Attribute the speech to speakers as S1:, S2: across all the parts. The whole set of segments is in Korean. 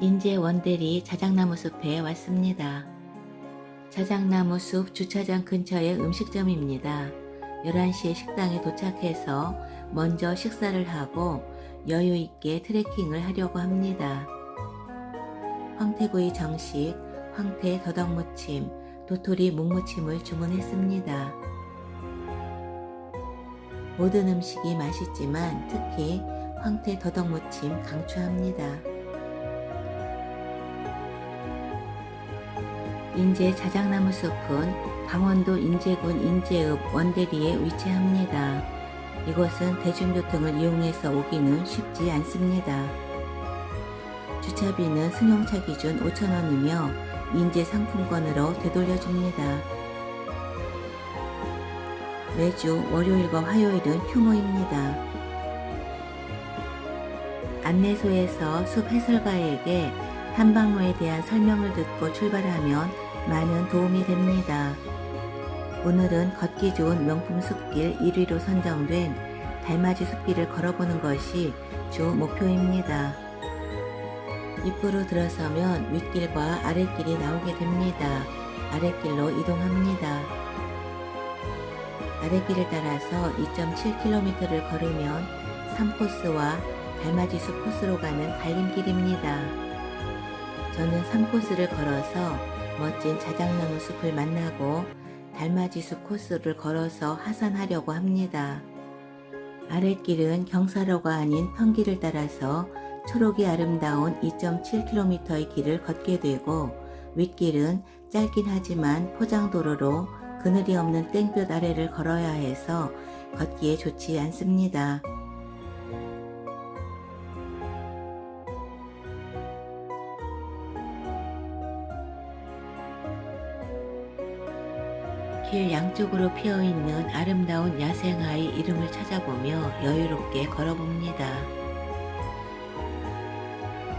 S1: 인제 원대리 자작나무 숲에 왔습니다. 자작나무 숲 주차장 근처의 음식점입니다. 11시에 식당에 도착해서 먼저 식사를 하고 여유 있게 트레킹을 하려고 합니다. 황태구이 정식, 황태 더덕무침, 도토리 묵무침을 주문했습니다. 모든 음식이 맛있지만 특히 황태 더덕무침 강추합니다. 인제 자작나무 숲은 강원도 인제군 인제읍 원대리에 위치합니다. 이곳은 대중교통을 이용해서 오기는 쉽지 않습니다. 주차비는 승용차 기준 5,000원이며 인제 상품권으로 되돌려줍니다. 매주 월요일과 화요일은 휴무입니다. 안내소에서 숲 해설가에게 탐방로에 대한 설명을 듣고 출발하면 많은 도움이 됩니다. 오늘은 걷기 좋은 명품 숲길 1위로 선정된 달맞이 숲길을 걸어보는 것이 주 목표입니다. 입구로 들어서면 윗길과 아랫길이 나오게 됩니다. 아랫길로 이동합니다. 아랫길을 따라서 2.7km를 걸으면 3코스와 달맞이 숲 코스로 가는 갈림길입니다. 저는 3코스를 걸어서 멋진 자작나무 숲을 만나고 달맞이 숲 코스를 걸어서 하산하려고 합니다. 아랫길은 경사로가 아닌 평길을 따라서 초록이 아름다운 2.7km의 길을 걷게 되고 윗길은 짧긴 하지만 포장도로로 그늘이 없는 땡볕 아래를 걸어야 해서 걷기에 좋지 않습니다. 길 양쪽으로 피어 있는 아름다운 야생아의 이름을 찾아보며 여유롭게 걸어봅니다.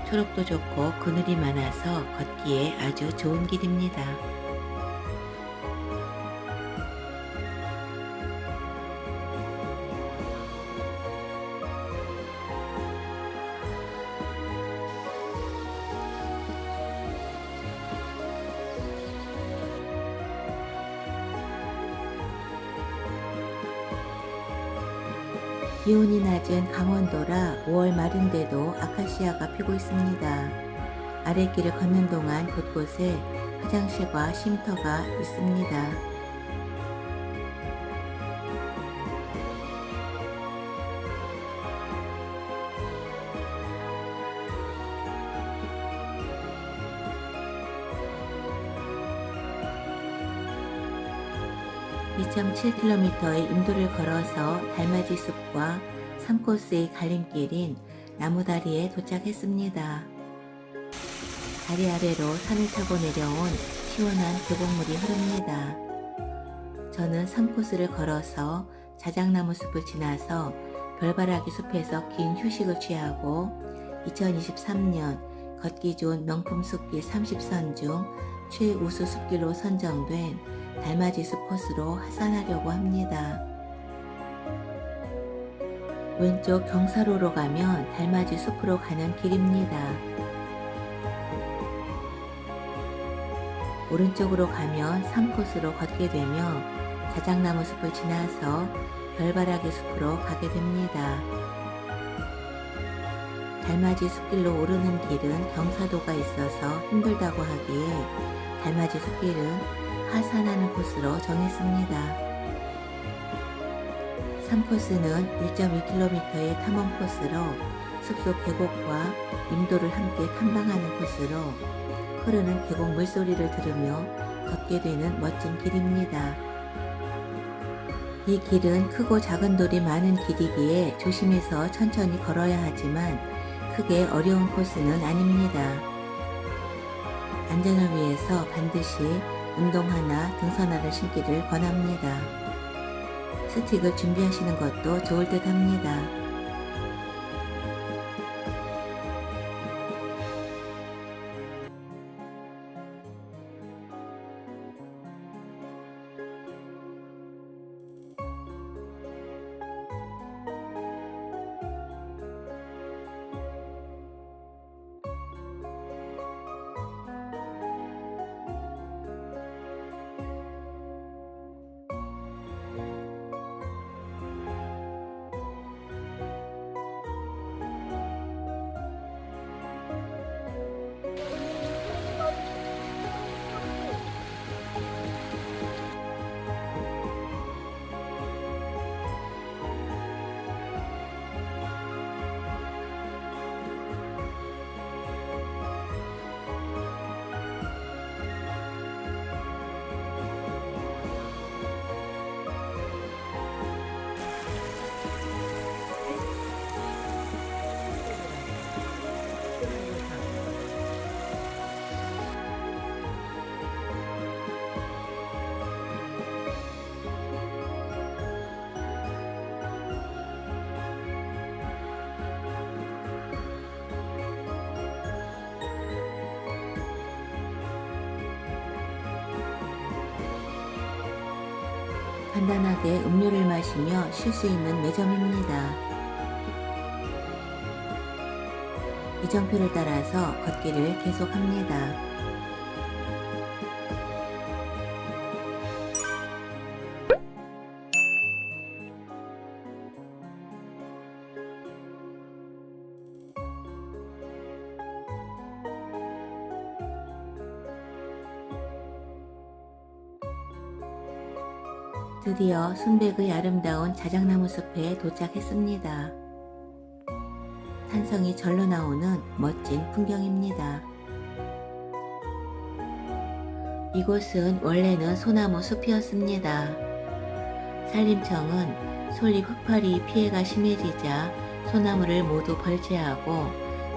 S1: 초록도 좋고 그늘이 많아서 걷기에 아주 좋은 길입니다. 기온이 낮은 강원도라 5월 말인데도 아카시아가 피고 있습니다. 아랫길을 걷는 동안 곳곳에 화장실과 쉼터가 있습니다. (2.7km의) 인도를 걸어서 달맞이 숲과 3코스의 갈림길인 나무다리에 도착했습니다. 다리 아래로 산을 타고 내려온 시원한 계곡물이 흐릅니다. 저는 3코스를 걸어서 자작나무 숲을 지나서 별바라기 숲에서 긴 휴식을 취하고 2023년 걷기 좋은 명품 숲길 30선 중 최우수 숲길로 선정된 달맞이 숲 코스로 하산하려고 합니다. 왼쪽 경사로로 가면 달맞이 숲으로 가는 길입니다. 오른쪽으로 가면 3코스로 걷게 되며 자작나무 숲을 지나서 별바라기 숲으로 가게 됩니다. 달맞이 숲길로 오르는 길은 경사도가 있어서 힘들다고 하기에 달맞이 숲길은 하산하는 코스로 정했습니다. 3코스는 1.2km의 탐험 코스로 숲속 계곡과 임도를 함께 탐방하는 코스로 흐르는 계곡 물소리를 들으며 걷게 되는 멋진 길입니다. 이 길은 크고 작은 돌이 많은 길이기에 조심해서 천천히 걸어야 하지만 크게 어려운 코스는 아닙니다. 안전을 위해서 반드시 운동화나 등산화를 신기를 권합니다. 스틱을 준비하시는 것도 좋을 듯 합니다. 간단하게 음료를 마시며 쉴 수 있는 매점입니다. 이정표를 따라서 걷기를 계속합니다. 드디어 순백의 아름다운 자작나무 숲에 도착했습니다. 산성이 절로 나오는 멋진 풍경입니다. 이곳은 원래는 소나무 숲이었습니다. 산림청은 솔잎 흑파리 피해가 심해지자 소나무를 모두 벌채하고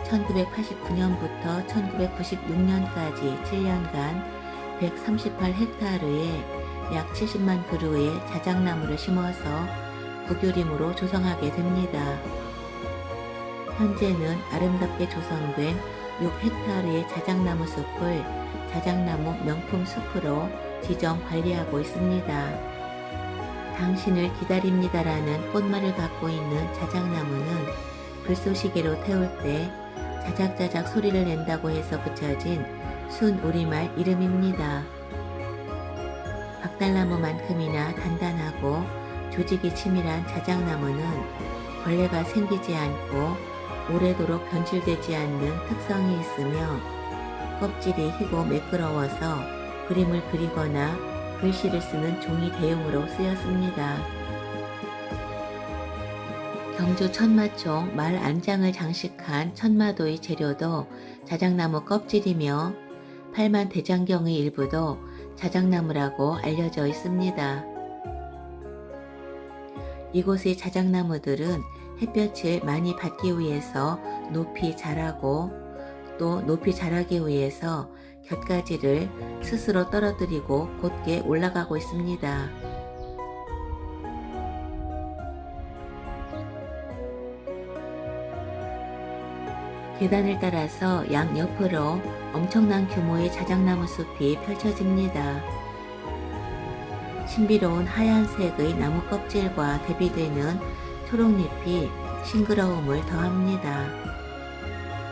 S1: 1989년부터 1996년까지 7년간 138헥타르에 약 70만 그루의 자작나무를 심어서 국유림으로 조성하게 됩니다. 현재는 아름답게 조성된 6헥타르의 자작나무 숲을 자작나무 명품 숲으로 지정 관리하고 있습니다. 당신을 기다립니다라는 꽃말을 갖고 있는 자작나무는 불쏘시개로 태울 때 자작자작 소리를 낸다고 해서 붙여진 순 우리말 이름입니다. 박달나무만큼이나 단단하고 조직이 치밀한 자작나무는 벌레가 생기지 않고 오래도록 변질되지 않는 특성이 있으며 껍질이 희고 매끄러워서 그림을 그리거나 글씨를 쓰는 종이 대용으로 쓰였습니다. 경주 천마총 말 안장을 장식한 천마도의 재료도 자작나무 껍질이며 팔만 대장경의 일부도 자작나무라고 알려져 있습니다. 이곳의 자작나무들은 햇볕을 많이 받기 위해서 높이 자라고 또 높이 자라기 위해서 곁가지를 스스로 떨어뜨리고 곧게 올라가고 있습니다. 계단을 따라서 양 옆으로 엄청난 규모의 자작나무 숲이 펼쳐집니다. 신비로운 하얀색의 나무 껍질과 대비되는 초록잎이 싱그러움을 더합니다.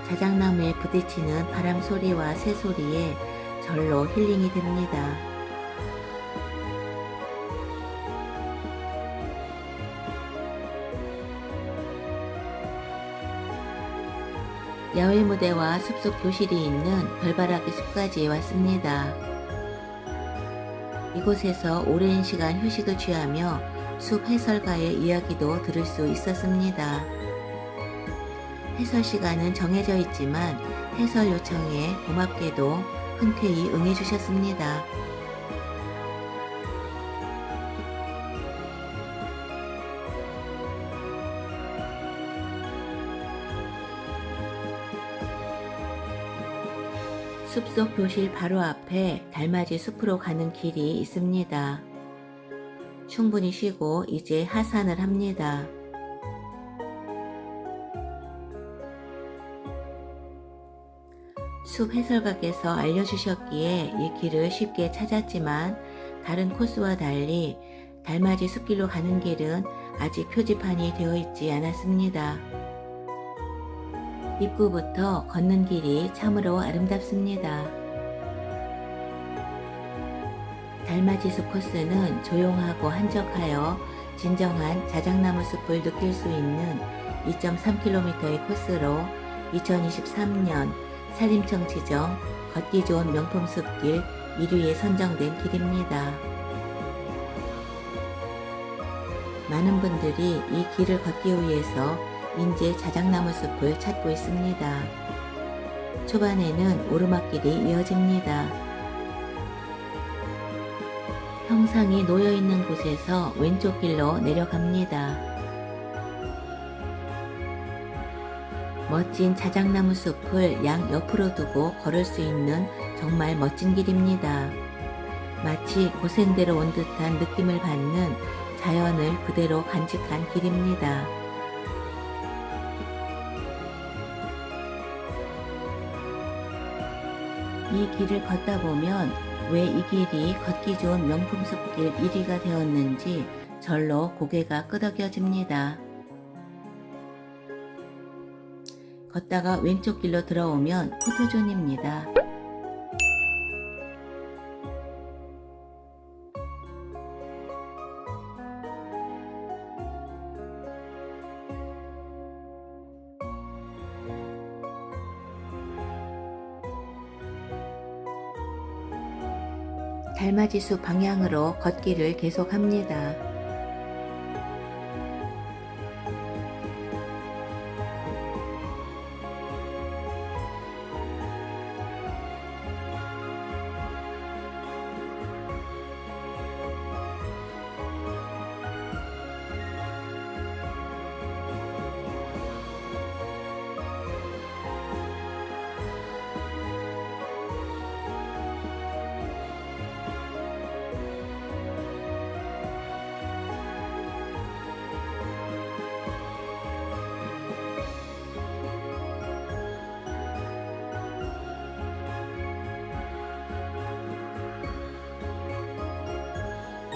S1: 자작나무에 부딪히는 바람 소리와 새 소리에 절로 힐링이 됩니다. 야외 무대와 숲속 교실이 있는 별바라기 숲까지 왔습니다. 이곳에서 오랜 시간 휴식을 취하며 숲 해설가의 이야기도 들을 수 있었습니다. 해설 시간은 정해져 있지만 해설 요청에 고맙게도 흔쾌히 응해주셨습니다. 숲속 교실 바로 앞에 달맞이 숲으로 가는 길이 있습니다. 충분히 쉬고 이제 하산을 합니다. 숲 해설가께서 알려주셨기에 이 길을 쉽게 찾았지만 다른 코스와 달리 달맞이 숲길로 가는 길은 아직 표지판이 되어 있지 않았습니다. 입구부터 걷는 길이 참으로 아름답습니다. 달맞이숲 코스는 조용하고 한적하여 진정한 자작나무 숲을 느낄 수 있는 2.3km의 코스로 2023년 산림청 지정 걷기 좋은 명품 숲길 1위에 선정된 길입니다. 많은 분들이 이 길을 걷기 위해서 인제 자작나무 숲을 찾고 있습니다. 초반에는 오르막길이 이어집니다. 형상이 놓여 있는 곳에서 왼쪽 길로 내려갑니다. 멋진 자작나무 숲을 양 옆으로 두고 걸을 수 있는 정말 멋진 길입니다. 마치 고생대로 온 듯한 느낌을 받는 자연을 그대로 간직한 길입니다. 이 길을 걷다 보면 왜 이 길이 걷기 좋은 명품 숲길 1위가 되었는지 절로 고개가 끄덕여집니다. 걷다가 왼쪽 길로 들어오면 포토존입니다. 달맞이숲 방향으로 걷기를 계속합니다.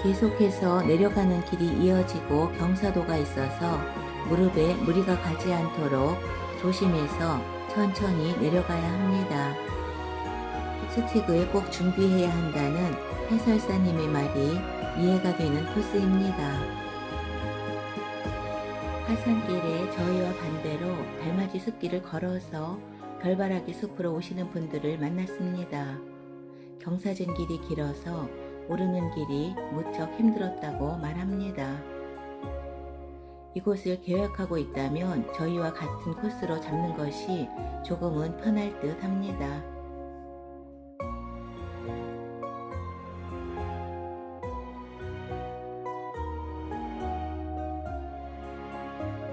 S1: 계속해서 내려가는 길이 이어지고 경사도가 있어서 무릎에 무리가 가지 않도록 조심해서 천천히 내려가야 합니다. 스틱을 꼭 준비해야 한다는 해설사님의 말이 이해가 되는 코스입니다. 하산길에 저희와 반대로 달맞이 숲길을 걸어서 별바라기 숲으로 오시는 분들을 만났습니다. 경사진 길이 길어서 오르는 길이 무척 힘들었다고 말합니다. 이곳을 계획하고 있다면 저희와 같은 코스로 잡는 것이 조금은 편할 듯 합니다.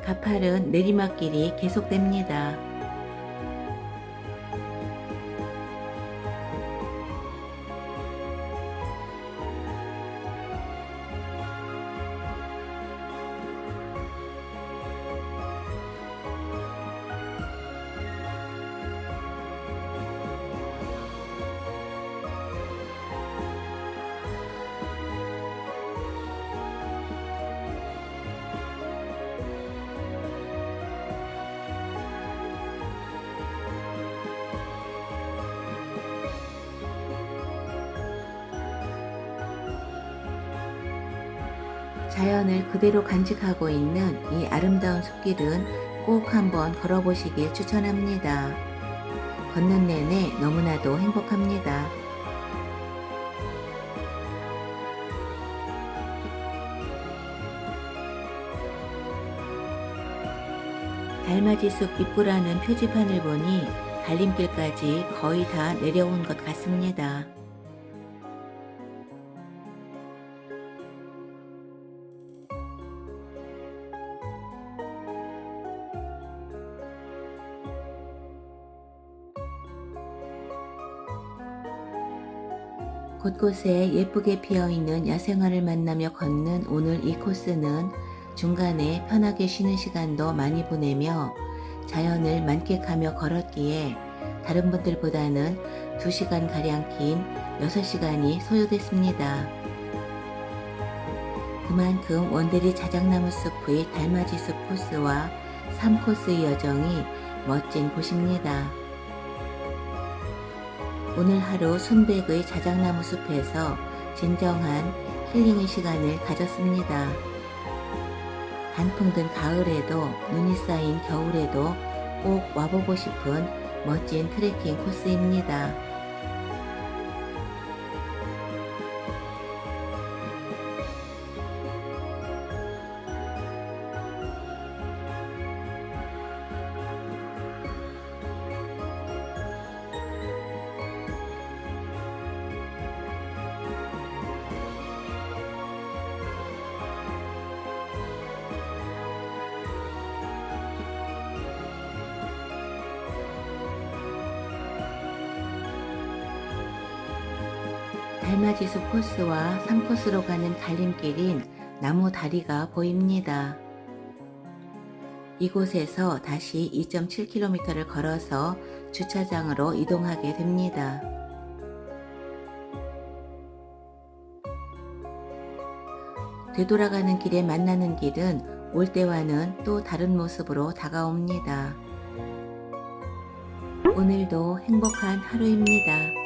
S1: 가파른 내리막길이 계속됩니다. 자연을 그대로 간직하고 있는 이 아름다운 숲길은 꼭 한번 걸어보시길 추천합니다. 걷는 내내 너무나도 행복합니다. 달맞이 숲 입구라는 표지판을 보니 갈림길까지 거의 다 내려온 것 같습니다. 곳곳에 예쁘게 피어있는 야생화를 만나며 걷는 오늘 이 코스는 중간에 편하게 쉬는 시간도 많이 보내며 자연을 만끽하며 걸었기에 다른 분들보다는 2시간 가량 긴 6시간이 소요됐습니다. 그만큼 원대리 자작나무 숲의 달맞이 숲 코스와 3코스의 여정이 멋진 곳입니다. 오늘 하루 순백의 자작나무 숲에서 진정한 힐링의 시간을 가졌습니다. 단풍 든 가을에도 눈이 쌓인 겨울에도 꼭 와보고 싶은 멋진 트레킹 코스입니다. 안마지수 코스와 3코스로 가는 갈림길인 나무 다리가 보입니다. 이곳에서 다시 2.7km를 걸어서 주차장으로 이동하게 됩니다. 되돌아가는 길에 만나는 길은 올 때와는 또 다른 모습으로 다가옵니다. 오늘도 행복한 하루입니다.